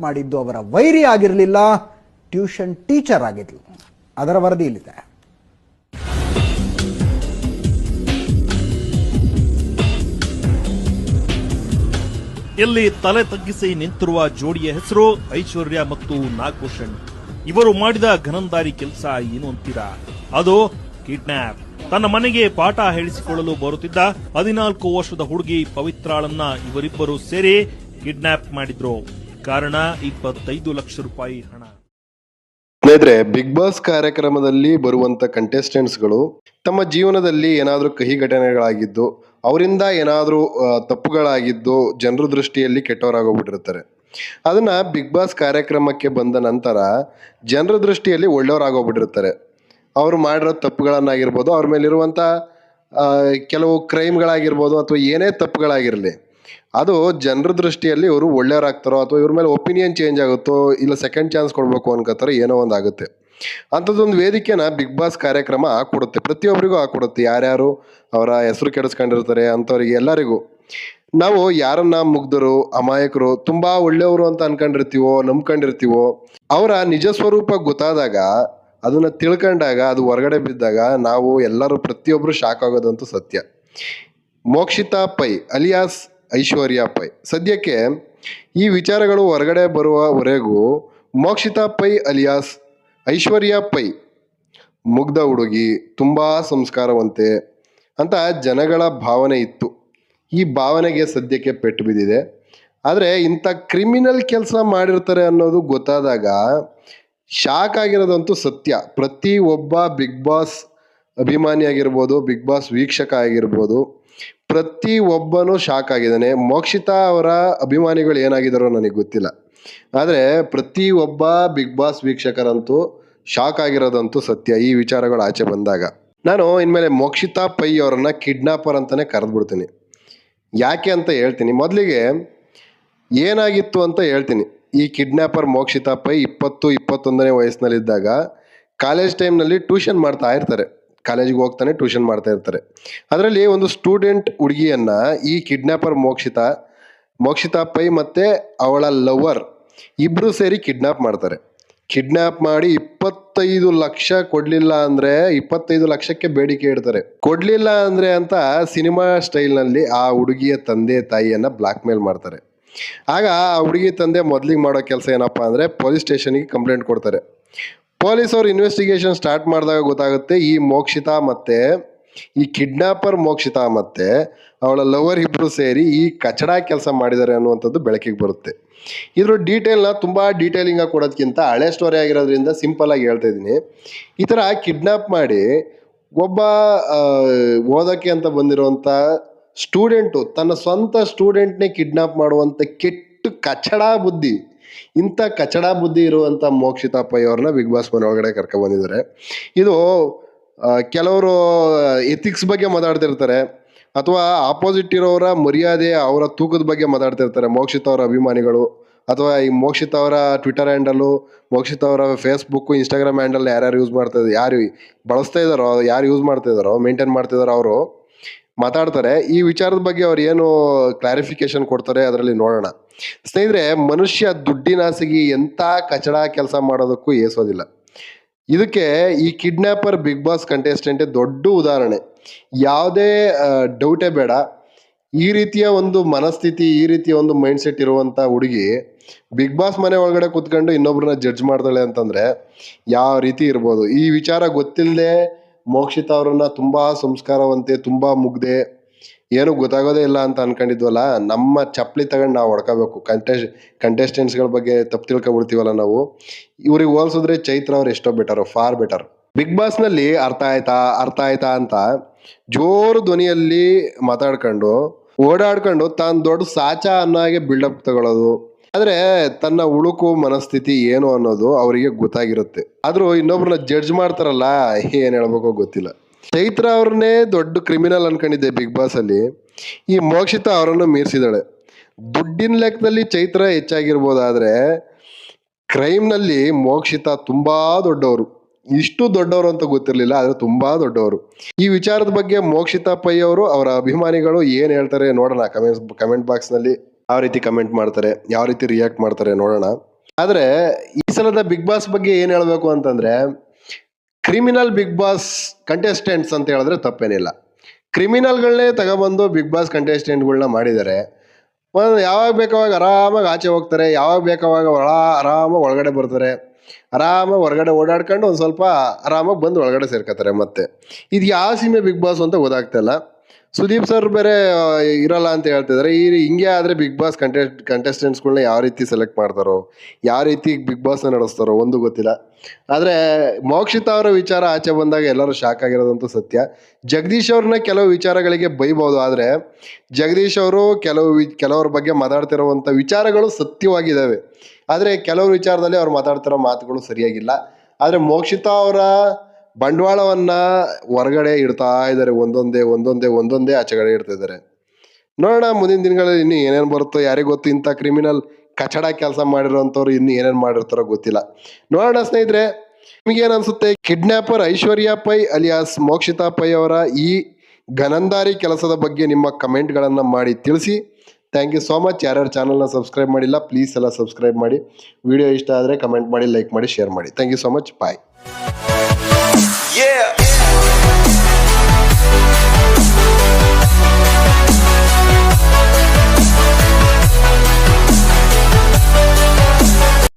ಮಾಡಿದ್ದು ಅವರ ವೈರಿ ಆಗಿರಲಿಲ್ಲ, ಟ್ಯೂಷನ್ ಟೀಚರ್ ಆಗಿದ್ಲು. ಅದರ ವರದಿ ಇಲ್ಲಿದೆ. ಇಲ್ಲಿ ತಲೆ ತಗ್ಗಿಸಿ ನಿಂತಿರುವ ಜೋಡಿಯ ಹೆಸರು, ಐಶ್ವರ್ಯ ಮತ್ತು ನಾಗಭೂಷಣ್. ಇವರು ಮಾಡಿದ ಘನಂದಾರಿ ಕೆಲಸ ಏನು ಅಂತೀರಾ? ಅದು ಕಿಡ್ನಾಪ್. ತನ್ನ ಮನೆಗೆ ಪಾಠ ಹೇಳಿಸಿಕೊಳ್ಳಲು ಬರುತ್ತಿದ್ದ ಹದಿನಾಲ್ಕು ವರ್ಷದ ಹುಡುಗಿ ಪವಿತ್ರಾಳನ್ನ ಇವರಿಬ್ಬರು ಸೇರಿ ಕಿಡ್ನಾಪ್ ಮಾಡಿದ್ರು. ಕಾರಣ ಇಪ್ಪತ್ತೈದು ಲಕ್ಷ ರೂಪಾಯಿ ಹಣ. ಸ್ನೇಹಿತರೆ, ಬಿಗ್ ಬಾಸ್ ಕಾರ್ಯಕ್ರಮದಲ್ಲಿ ಬರುವಂತ ಕಂಟೆಸ್ಟೆಂಟ್ಸ್ಗಳು ತಮ್ಮ ಜೀವನದಲ್ಲಿ ಏನಾದರೂ ಕಹಿ ಘಟನೆಗಳಾಗಿದ್ದು, ಅವರಿಂದ ಏನಾದರೂ ತಪ್ಪುಗಳಾಗಿದ್ದು ಜನರ ದೃಷ್ಟಿಯಲ್ಲಿ ಕೆಟ್ಟವರಾಗೋಗ್ಬಿಟ್ಟಿರ್ತಾರೆ. ಅದನ್ನ ಬಿಗ್ ಬಾಸ್ ಕಾರ್ಯಕ್ರಮಕ್ಕೆ ಬಂದ ನಂತರ ಜನರ ದೃಷ್ಟಿಯಲ್ಲಿ ಒಳ್ಳೆಯವರಾಗೋಗ್ಬಿಟ್ಟಿರ್ತಾರೆ. ಅವರು ಮಾಡಿರೋ ತಪ್ಪುಗಳನ್ನಾಗಿರ್ಬೋದು, ಅವ್ರ ಮೇಲಿರುವಂಥ ಕೆಲವು ಕ್ರೈಮ್ಗಳಾಗಿರ್ಬೋದು ಅಥವಾ ಏನೇ ತಪ್ಪುಗಳಾಗಿರಲಿ ಅದು ಜನರ ದೃಷ್ಟಿಯಲ್ಲಿ ಇವರು ಒಳ್ಳೆಯವರಾಗ್ತಾರೋ ಅಥವಾ ಇವ್ರ ಮೇಲೆ ಒಪಿನಿಯನ್ ಚೇಂಜ್ ಆಗುತ್ತೋ ಇಲ್ಲ ಸೆಕೆಂಡ್ ಚಾನ್ಸ್ ಕೊಡಬೇಕು ಅನ್ಕೋತಾರೆ ಏನೋ ಒಂದು ಆಗುತ್ತೆ. ಅಂಥದ್ದೊಂದು ವೇದಿಕೆನ ಬಿಗ್ ಬಾಸ್ ಕಾರ್ಯಕ್ರಮ ಕೊಡುತ್ತೆ ಪ್ರತಿಯೊಬ್ಬರಿಗೂ ಹಾಕೊಡುತ್ತೆ ಯಾರ್ಯಾರು ಅವರ ಹೆಸರು ಕೆಡಿಸ್ಕೊಂಡಿರ್ತಾರೆ ಅಂಥವ್ರಿಗೆ ಎಲ್ಲರಿಗೂ. ನಾವು ಯಾರನ್ನ ಮುಗ್ಧರು, ಅಮಾಯಕರು, ತುಂಬಾ ಒಳ್ಳೆಯವರು ಅಂತ ಅನ್ಕೊಂಡಿರ್ತೀವೋ, ನಂಬ್ಕೊಂಡಿರ್ತೀವೋ, ಅವರ ನಿಜ ಸ್ವರೂಪ ಗೊತ್ತಾದಾಗ, ಅದನ್ನ ತಿಳ್ಕೊಂಡಾಗ, ಅದು ಹೊರಗಡೆ ಬಿದ್ದಾಗ ನಾವು ಎಲ್ಲರೂ ಪ್ರತಿಯೊಬ್ಬರು ಶಾಕ್ ಆಗೋದಂತೂ ಸತ್ಯ. ಮೋಕ್ಷಿತಾ ಪೈ, ಅಲಿಯಾಸ್ ಐಶ್ವರ್ಯ ಪೈ. ಸದ್ಯಕ್ಕೆ ಈ ವಿಚಾರಗಳು ಹೊರಗಡೆ ಬರುವವರೆಗೂ ಮೋಕ್ಷಿತಾ ಪೈ ಅಲಿಯಾಸ್, ಐಶ್ವರ್ಯ ಪೈ, ಮುಗ್ಧ ಹುಡುಗಿ, ತುಂಬ ಸಂಸ್ಕಾರವಂತೆ ಅಂತ ಜನಗಳ ಭಾವನೆ ಇತ್ತು. ಈ ಭಾವನೆಗೆ ಸದ್ಯಕ್ಕೆ ಪೆಟ್ಟು ಬಿದ್ದಿದೆ. ಆದರೆ ಇಂಥ ಕ್ರಿಮಿನಲ್ ಕೆಲಸ ಮಾಡಿರ್ತಾರೆ ಅನ್ನೋದು ಗೊತ್ತಾದಾಗ ಶಾಕ್ ಆಗಿರೋದಂತೂ ಸತ್ಯ. ಪ್ರತಿ ಒಬ್ಬ ಬಿಗ್ ಬಾಸ್ ಅಭಿಮಾನಿ ಆಗಿರ್ಬೋದು ಬಿಗ್ ಬಾಸ್ ವೀಕ್ಷಕ ಆಗಿರ್ಬೋದು ಪ್ರತಿ ಒಬ್ಬನು ಶಾಕ್ ಆಗಿದ್ದಾನೆ. ಮೋಕ್ಷಿತಾ ಅವರ ಅಭಿಮಾನಿಗಳು ಏನಾಗಿದ್ದಾರೋ ನನಗೆ ಗೊತ್ತಿಲ್ಲ. ಆದರೆ ಪ್ರತಿ ಒಬ್ಬ ಬಿಗ್ ಬಾಸ್ ವೀಕ್ಷಕರಂತೂ ಶಾಕ್ ಆಗಿರೋದಂತೂ ಸತ್ಯ. ಈ ವಿಚಾರಗಳು ಆಚೆ ಬಂದಾಗ. ನಾನು ಇನ್ಮೇಲೆ ಮೋಕ್ಷಿತಾ ಪೈ ಅವರನ್ನ ಕಿಡ್ನಾಪರ್ ಅಂತಾನೆ ಕರೆದ್ಬಿಡ್ತೀನಿ. ಯಾಕೆ ಅಂತ ಹೇಳ್ತೀನಿ. ಮೊದಲಿಗೆ ಏನಾಗಿತ್ತು ಅಂತ ಹೇಳ್ತೀನಿ. ಈ ಕಿಡ್ನಾಪರ್ ಮೋಕ್ಷಿತಾ ಪೈ ಇಪ್ಪತ್ತು, ಇಪ್ಪತ್ತೊಂದನೇ ವಯಸ್ಸಿನಲ್ಲಿದ್ದಾಗ ಕಾಲೇಜ್ ಟೈಮ್ನಲ್ಲಿ ಟ್ಯೂಷನ್ ಮಾಡ್ತಾ ಇರ್ತಾರೆ. ಕಾಲೇಜಿಗೆ ಹೋಗ್ತಾನೆ ಟ್ಯೂಷನ್ ಮಾಡ್ತಾ ಇರ್ತಾರೆ. ಅದರಲ್ಲಿ ಒಂದು ಸ್ಟೂಡೆಂಟ್ ಹುಡುಗಿಯನ್ನ ಈ ಕಿಡ್ನಾಪರ್ ಮೋಕ್ಷಿತಾ ಮೋಕ್ಷಿತಾ ಪೈ ಮತ್ತೆ ಅವಳ ಲವರ್ ಇಬ್ರು ಸೇರಿ ಕಿಡ್ನಾಪ್ ಮಾಡ್ತಾರೆ. ಕಿಡ್ನಾಪ್ ಮಾಡಿ ಇಪ್ಪತ್ತೈದು ಲಕ್ಷ ಕೊಡ್ಲಿಲ್ಲ ಅಂದ್ರೆ ಇಪ್ಪತ್ತೈದು ಲಕ್ಷಕ್ಕೆ ಬೇಡಿಕೆ ಇಡ್ತಾರೆ. ಕೊಡ್ಲಿಲ್ಲ ಅಂದ್ರೆ ಅಂತ ಸಿನಿಮಾ ಸ್ಟೈಲ್ನಲ್ಲಿ ಆ ಹುಡುಗಿಯ ತಂದೆ, ತಾಯಿಯನ್ನ ಬ್ಲಾಕ್ ಮೇಲ್ ಮಾಡ್ತಾರೆ. ಆಗ ಆ ಹುಡುಗಿ ತಂದೆ ಮೊದಲಿಗೆ ಮಾಡೋ ಕೆಲಸ ಏನಪ್ಪಾ ಅಂದ್ರೆ ಪೊಲೀಸ್ ಸ್ಟೇಷನ್ಗೆ ಕಂಪ್ಲೇಂಟ್ ಕೊಡ್ತಾರೆ. ಪೊಲೀಸ್ ಅವ್ರು ಇನ್ವೆಸ್ಟಿಗೇಷನ್ ಸ್ಟಾರ್ಟ್ ಮಾಡಿದಾಗ ಗೊತ್ತಾಗುತ್ತೆ, ಈ ಮೋಕ್ಷಿತಾ ಮತ್ತೆ, ಈ ಕಿಡ್ನಾಪರ್ ಮೋಕ್ಷಿತಾ ಮತ್ತೆ, ಅವಳ ಲವರ್ ಇಬ್ರು ಸೇರಿ ಈ ಕಚಡ ಕೆಲಸ ಮಾಡಿದ್ದಾರೆ ಅನ್ನುವಂಥದ್ದು ಬೆಳಕಿಗೆ ಬರುತ್ತೆ. ಇದ್ರ ಡೀಟೇಲ್ನ ತುಂಬ ಡೀಟೇಲಿಂಗ್ ಆಗಿ ಕೊಡೋದಕ್ಕಿಂತ ಹಳೆ ಸ್ಟೋರಿ ಆಗಿರೋದ್ರಿಂದ ಸಿಂಪಲ್ ಆಗಿ ಹೇಳ್ತಾ ಇದ್ದೀನಿ. ಈ ಥರ ಕಿಡ್ನಾಪ್ ಮಾಡಿ, ಒಬ್ಬ ಓದಕ್ಕೆ ಅಂತ ಬಂದಿರುವಂಥ ಸ್ಟೂಡೆಂಟು ತನ್ನ ಸ್ವಂತ ಸ್ಟೂಡೆಂಟ್ನೇ ಕಿಡ್ನಾಪ್ ಮಾಡುವಂಥ ಕೆಟ್ಟ ಕಚಡ ಬುದ್ಧಿ ಇಂಥ ಕಚಡ ಬುದ್ಧಿ ಇರುವಂಥ ಮೋಕ್ಷಿತಾ ಪೈ ಅವ್ರನ್ನ ಬಿಗ್ ಬಾಸ್ ಮನೆ ಒಳಗಡೆ ಕರ್ಕೊಬಂದಿದ್ದಾರೆ ಇದು ಕೆಲವರು ಎಥಿಕ್ಸ್ ಬಗ್ಗೆ ಮಾತಾಡ್ತಿರ್ತಾರೆ ಅಥವಾ ಆಪೋಸಿಟ್ ಇರೋರ ಮರ್ಯಾದೆ ಅವರ ತೂಕದ ಬಗ್ಗೆ ಮಾತಾಡ್ತಿರ್ತಾರೆ, ಮೋಕ್ಷಿತ ಅವರ ಅಭಿಮಾನಿಗಳು ಅಥವಾ ಈ ಮೋಕ್ಷಿತ ಅವರ ಟ್ವಿಟರ್ ಹ್ಯಾಂಡಲು ಮೋಕ್ಷಿತ ಅವರ ಫೇಸ್ಬುಕ್ ಇನ್ಸ್ಟಾಗ್ರಾಮ್ ಹ್ಯಾಂಡಲ್ ಯಾರ್ಯಾರು ಯೂಸ್ ಮಾಡ್ತಾ ಯಾರು ಬಳಸ್ತಾ ಇದ್ದಾರೋ, ಯಾರು ಯೂಸ್ ಮಾಡ್ತಾ ಇದ್ದಾರೋ ಮೇಂಟೈನ್ ಮಾಡ್ತಿದಾರೋ ಅವರು ಮಾತಾಡ್ತಾರೆ. ಈ ವಿಚಾರದ ಬಗ್ಗೆ ಅವ್ರು ಏನು ಕ್ಲಾರಿಫಿಕೇಶನ್ ಕೊಡ್ತಾರೆ ಅದರಲ್ಲಿ ನೋಡೋಣ. ಸ್ನೇಹಿತರೆ, ಮನುಷ್ಯ ದುಡ್ಡಿನಾಸಿಗೆ ಎಂಥ ಕಚಡ ಕೆಲಸ ಮಾಡೋದಕ್ಕೂ ಏಸೋದಿಲ್ಲ ಇದಕ್ಕೆ ಈ ಕಿಡ್ನಾಪರ್ ಬಿಗ್ ಬಾಸ್ ಕಂಟೆಸ್ಟೆಂಟೇ ದೊಡ್ಡ ಉದಾಹರಣೆ. ಯಾವುದೇ ಡೌಟೇ ಬೇಡ. ಈ ರೀತಿಯ ಒಂದು ಮನಸ್ಥಿತಿ, ಈ ರೀತಿಯ ಒಂದು ಮೈಂಡ್ ಸೆಟ್ ಇರುವಂತ ಹುಡುಗಿ ಬಿಗ್ ಬಾಸ್ ಮನೆ ಒಳಗಡೆ ಕುತ್ಕೊಂಡು ಇನ್ನೊಬ್ರನ್ನ ಜಡ್ಜ್ ಮಾಡ್ತಾಳೆ ಅಂತಂದ್ರೆ ಯಾವ ರೀತಿ ಇರ್ಬೋದು? ಈ ವಿಚಾರ ಗೊತ್ತಿಲ್ಲದೆ ಮೋಕ್ಷಿತ ಅವ್ರನ್ನ ತುಂಬಾ ಸಂಸ್ಕಾರವಂತೆ, ತುಂಬಾ ಮುಗ್ದೆ. ಏನು ಗೊತ್ತಾಗೋದೇ ಇಲ್ಲ ಅಂತ ಅನ್ಕೊಂಡಿದ್ವಲ್ಲ, ನಮ್ಮ ಚಪ್ಪಲಿ ತಗೊಂಡು ನಾವು ಹೊಡ್ಕೋಬೇಕು. ಕಂಟೆಸ್ ಕಂಟೆಸ್ಟೆಂಟ್ಸ್ಗಳ ಬಗ್ಗೆ ತಪ್ಪು ತಿಳ್ಕೊಬಿಡ್ತೀವಲ್ಲ ನಾವು. ಇವ್ರಿಗೆ ಹೋಲ್ಸಿದ್ರೆ ಚೈತ್ರ ಅವ್ರು ಎಷ್ಟೋ ಬೆಟರ್ ಫಾರ್ ಬೆಟರ್ ಬಿಗ್ ಬಾಸ್ನಲ್ಲಿ ಅರ್ಥ ಆಯ್ತಾ ಅರ್ಥ ಆಯ್ತಾ ಅಂತ ಜೋರು ಧ್ವನಿಯಲ್ಲಿ ಮಾತಾಡ್ಕೊಂಡು, ಓಡಾಡ್ಕೊಂಡು ತಾನು ದೊಡ್ಡ ಸಾಚ ಅನ್ನೋ ಹಾಗೆ ಬಿಲ್ಡಪ್ ತಗೊಳ್ಳೋದು ಆದ್ರೆ ತನ್ನ ಉಳುಕು, ಮನಸ್ಥಿತಿ ಏನು ಅನ್ನೋದು ಅವರಿಗೆ ಗೊತ್ತಾಗಿರುತ್ತೆ. ಆದ್ರೂ ಇನ್ನೊಬ್ರನ್ನ ಜಡ್ಜ್ ಮಾಡ್ತಾರಲ್ಲ ಏನ್ ಹೇಳ್ಬೇಕೋ ಗೊತ್ತಿಲ್ಲ. ಚೈತ್ರ ಅವ್ರನ್ನೇ ದೊಡ್ಡ ಕ್ರಿಮಿನಲ್ ಅನ್ಕೊಂಡಿದ್ದೆ ಬಿಗ್ ಬಾಸ್ ಅಲ್ಲಿ. ಈ ಮೋಕ್ಷಿತ ಅವರನ್ನು ಮೀರಿಸಿದಾಳೆ ದುಡ್ಡಿನ ಲೆಕ್ಕದಲ್ಲಿ ಚೈತ್ರ ಹೆಚ್ಚಾಗಿರ್ಬೋದಾದ್ರೆ ಕ್ರೈಮ್ನಲ್ಲಿ ಮೋಕ್ಷಿತ ತುಂಬಾ ದೊಡ್ಡವರು. ಇಷ್ಟು ದೊಡ್ಡವರು ಅಂತ ಗೊತ್ತಿರಲಿಲ್ಲ, ಆದ್ರೆ ತುಂಬಾ ದೊಡ್ಡವರು. ಈ ವಿಚಾರದ ಬಗ್ಗೆ ಮೋಕ್ಷಿತಾ ಪೈ ಅವರು ಅವರ ಅಭಿಮಾನಿಗಳು ಏನ್ ಹೇಳ್ತಾರೆ ನೋಡೋಣ ಕಮೆಂಟ್ ಕಮೆಂಟ್ ಬಾಕ್ಸ್ನಲ್ಲಿ. ಯಾವ ರೀತಿ ಕಮೆಂಟ್ ಮಾಡ್ತಾರೆ, ಯಾವ ರೀತಿ ರಿಯಾಕ್ಟ್ ಮಾಡ್ತಾರೆ ನೋಡೋಣ. ಆದರೆ ಈ ಸಲದ ಬಿಗ್ ಬಾಸ್ ಬಗ್ಗೆ ಏನು ಹೇಳಬೇಕು ಅಂತಂದರೆ ಕ್ರಿಮಿನಲ್ ಬಿಗ್ ಬಾಸ್ ಕಂಟೆಸ್ಟೆಂಟ್ಸ್ ಅಂತ ಹೇಳಿದ್ರೆ ತಪ್ಪೇನಿಲ್ಲ. ಕ್ರಿಮಿನಲ್ಗಳನ್ನೇ ತಗೊಬಂದು ಬಿಗ್ ಬಾಸ್ ಕಂಟೆಸ್ಟೆಂಟ್ಗಳನ್ನ ಮಾಡಿದ್ದಾರೆ ಒಂದು ಯಾವಾಗ ಬೇಕಾವಾಗ ಆರಾಮಾಗಿ ಆಚೆ ಹೋಗ್ತಾರೆ, ಯಾವಾಗ ಬೇಕಾವಾಗ ಒಳ, ಆರಾಮಾಗಿ ಒಳಗಡೆ ಬರ್ತಾರೆ, ಆರಾಮಾಗಿ ಹೊರಗಡೆ ಓಡಾಡ್ಕೊಂಡು ಒಂದು ಸ್ವಲ್ಪ ಆರಾಮಾಗಿ ಬಂದು ಒಳಗಡೆ ಸೇರ್ಕೋತಾರೆ ಮತ್ತೆ. ಇದು ಯಾವ ಸೀಮೆ ಬಿಗ್ ಬಾಸ್ ಅಂತ ಗೊತ್ತಾಗ್ತಾ ಇಲ್ಲ. ಸುದೀಪ್ ಸರ್ ಬೇರೆ ಇರಲ್ಲ ಅಂತ ಹೇಳ್ತಿದ್ದಾರೆ ಈ ಹಿಂಗೆ ಆದರೆ ಬಿಗ್ ಬಾಸ್ ಕಂಟೆಸ್ಟ್ ಕಂಟೆಸ್ಟೆಂಟ್ಸ್ಗಳನ್ನ ಯಾವ ರೀತಿ ಸೆಲೆಕ್ಟ್ ಮಾಡ್ತಾರೋ, ಯಾವ ರೀತಿ ಬಿಗ್ ಬಾಸ್ನ ನಡೆಸ್ತಾರೋ, ಒಂದು ಗೊತ್ತಿಲ್ಲ. ಆದರೆ, ಮೋಕ್ಷಿತಾ ಅವರ ವಿಚಾರ ಆಚೆ ಬಂದಾಗ ಎಲ್ಲರೂ ಶಾಕ್ ಆಗಿರೋದಂತೂ ಸತ್ಯ. ಜಗದೀಶ್ ಅವ್ರನ್ನ ಕೆಲವು ವಿಚಾರಗಳಿಗೆ ಬೈಬೋದು, ಆದರೆ ಜಗದೀಶ್ ಅವರು ಕೆಲವು ಕೆಲವ್ರ ಬಗ್ಗೆ ಮಾತಾಡ್ತಿರುವಂಥ ವಿಚಾರಗಳು ಸತ್ಯವಾಗಿದ್ದಾವೆ ಆದರೆ ಕೆಲವು ವಿಚಾರದಲ್ಲಿ ಅವ್ರು ಮಾತಾಡ್ತಿರೋ ಮಾತುಗಳು ಸರಿಯಾಗಿಲ್ಲ. ಆದರೆ ಮೋಕ್ಷಿತಾ ಅವರ ಬಂಡವಾಳವನ್ನ ಹೊರಗಡೆ ಇಡ್ತಾ ಇದ್ದಾರೆ. ಒಂದೊಂದೇ ಒಂದೊಂದೇ ಒಂದೊಂದೇ ಆಚೆಗಡೆ ಇಡ್ತಾ ಇದ್ದಾರೆ. ನೋಡೋಣ, ಮುಂದಿನ ದಿನಗಳಲ್ಲಿ ಇನ್ನು ಏನೇನು ಬರುತ್ತೋ, ಯಾರಿಗೆ ಗೊತ್ತು ಇಂಥ ಕ್ರಿಮಿನಲ್ ಕಚಡ ಕೆಲಸ ಮಾಡಿರೋಂಥವ್ರು ಇನ್ನು ಏನೇನು ಮಾಡಿರ್ತಾರೋ ಗೊತ್ತಿಲ್ಲ. ನೋಡೋಣ ಸ್ನೇಹಿತರೆ, ನಿಮಗೇನು ಅನ್ಸುತ್ತೆ? ಕಿಡ್ನಾಪರ್ ಐಶ್ವರ್ಯ ಪೈ ಅಲಿಯಾಸ್ ಮೋಕ್ಷಿತಾ ಪೈ ಅವರ ಈ ಗನಂದಾರಿ ಕೆಲಸದ ಬಗ್ಗೆ ನಿಮ್ಮ ಕಮೆಂಟ್ಗಳನ್ನು ಮಾಡಿ ತಿಳಿಸಿ. Thank you so much. ಯಾರ್ಯಾರು ಚಾನಲ್ನ ಸಬ್ಸ್ಕ್ರೈಬ್ ಮಾಡಿಲ್ಲ, ಪ್ಲೀಸ್ ಎಲ್ಲ ಸಬ್ಸ್ಕ್ರೈಬ್ ಮಾಡಿ. ವಿಡಿಯೋ ಇಷ್ಟ ಆದರೆ ಕಮೆಂಟ್ ಮಾಡಿ, ಲೈಕ್ ಮಾಡಿ, ಶೇರ್ ಮಾಡಿ. Thank you so much. Bye. Yeah.